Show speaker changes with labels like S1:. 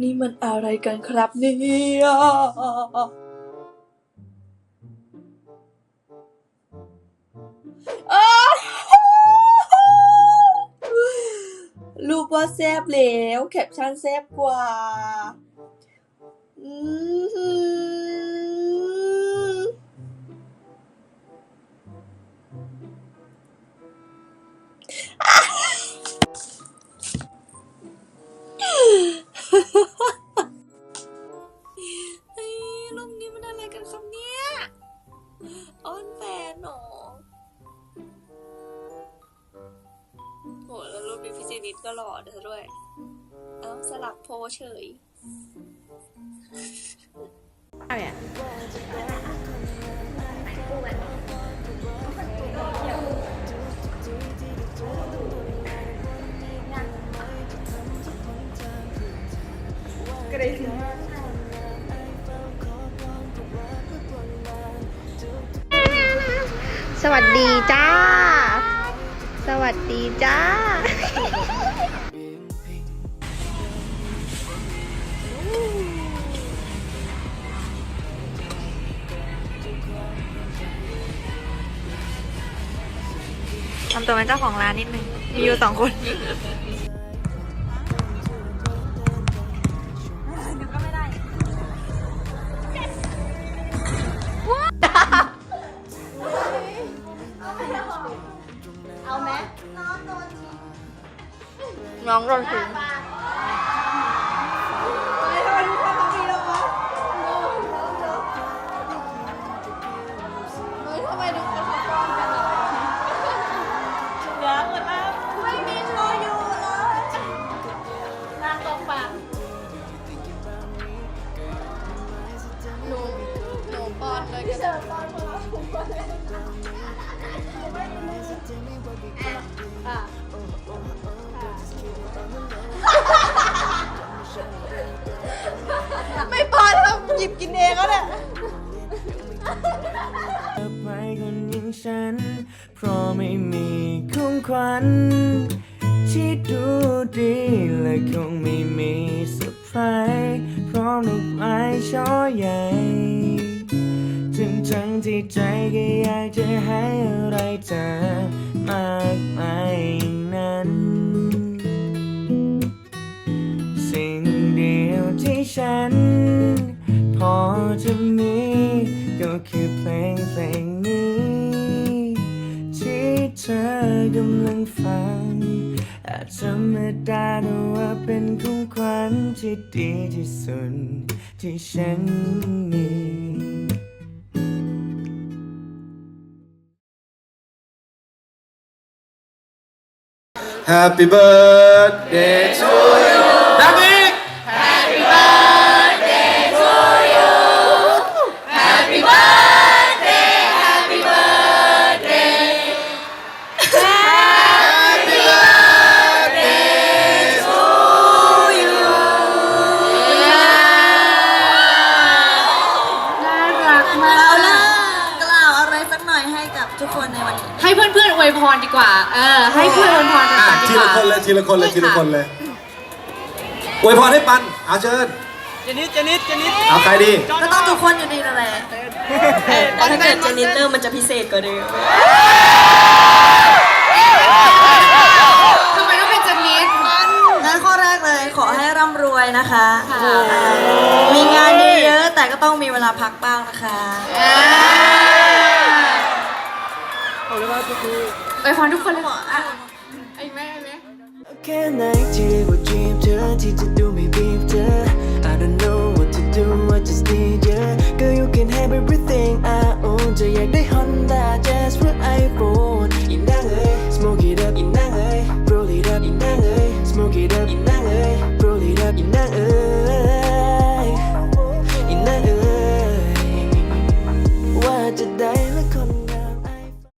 S1: นี่มันอะไรกันครับเนี่ยรูปว่าแซบแล้ว แคปชั่นแซบกว่า นิดก็หล่อเธอด้วย เอ้าสลับโพเฉย
S2: สวัสดีจ้า สวัสดีจ้าำตัวเป็นเจ้าของร้านนิดนึงมีอยู่สองคนน้องโดน พี่เจอตอนพอเราถึง
S1: ไม่พอแล้วหยิบกินเองก็ได้
S3: ไปคนอย่างฉัน เพราะไม่มีของขวัญที่ดูดีและคงไม่มีเซอร์ไพรส์พร้อมดอกไม้ช่อใหญ่ ทั้งที่ใจก็อยากจะให้อะไรเธอมากมายอย่านั้น สิ่งเดียวที่ฉัน พอจะมีก็คือเพลงเพลงนี้ ที่เธอกำลังฟัง อาจจะไม่ได้แต่ว่าเป็นของขวัญที่ดีที่สุดที่ฉันมี
S4: Happy birthday to you ดังอีก
S1: เอาล่ะกล่าวอะไรสักหน่อยให้กับทุกคนในวันนี้
S2: ให้เพื่อนๆอวยพรดีกว่า เออ ให้เพื่อนอวยพรกัน
S4: อะ
S2: ก่อนดี
S4: ที
S2: ก
S4: ละ
S2: ว่า
S4: คนเลยทีละคนเลยทีละคนเลยอวยพรให้ปันเอาเชิญ
S3: เจนิดเจนิดเจนิด
S4: เอาใครดี
S1: ก็ต้องทุกคนอยู่ดีนั่นแหละแต่ถ้าเกิดเจนิเตอร์มันจะพิเศษกว่าเดิม
S2: ทำไมต้องเป็นเจนนิส
S1: งั้นข้อแรกเลยขอให้ร่ำรวยนะคะอ่ามีงานเยอะๆแต่ก็ต้องมีเวลาพักบ้างนะคะ
S2: อวยพรทุกคนเลยอะไอ้แม่ไอ้แม่
S3: แค่ไหนที่เรียกว่า dream เธอที่จะดูไม่ beef เธอ I don't know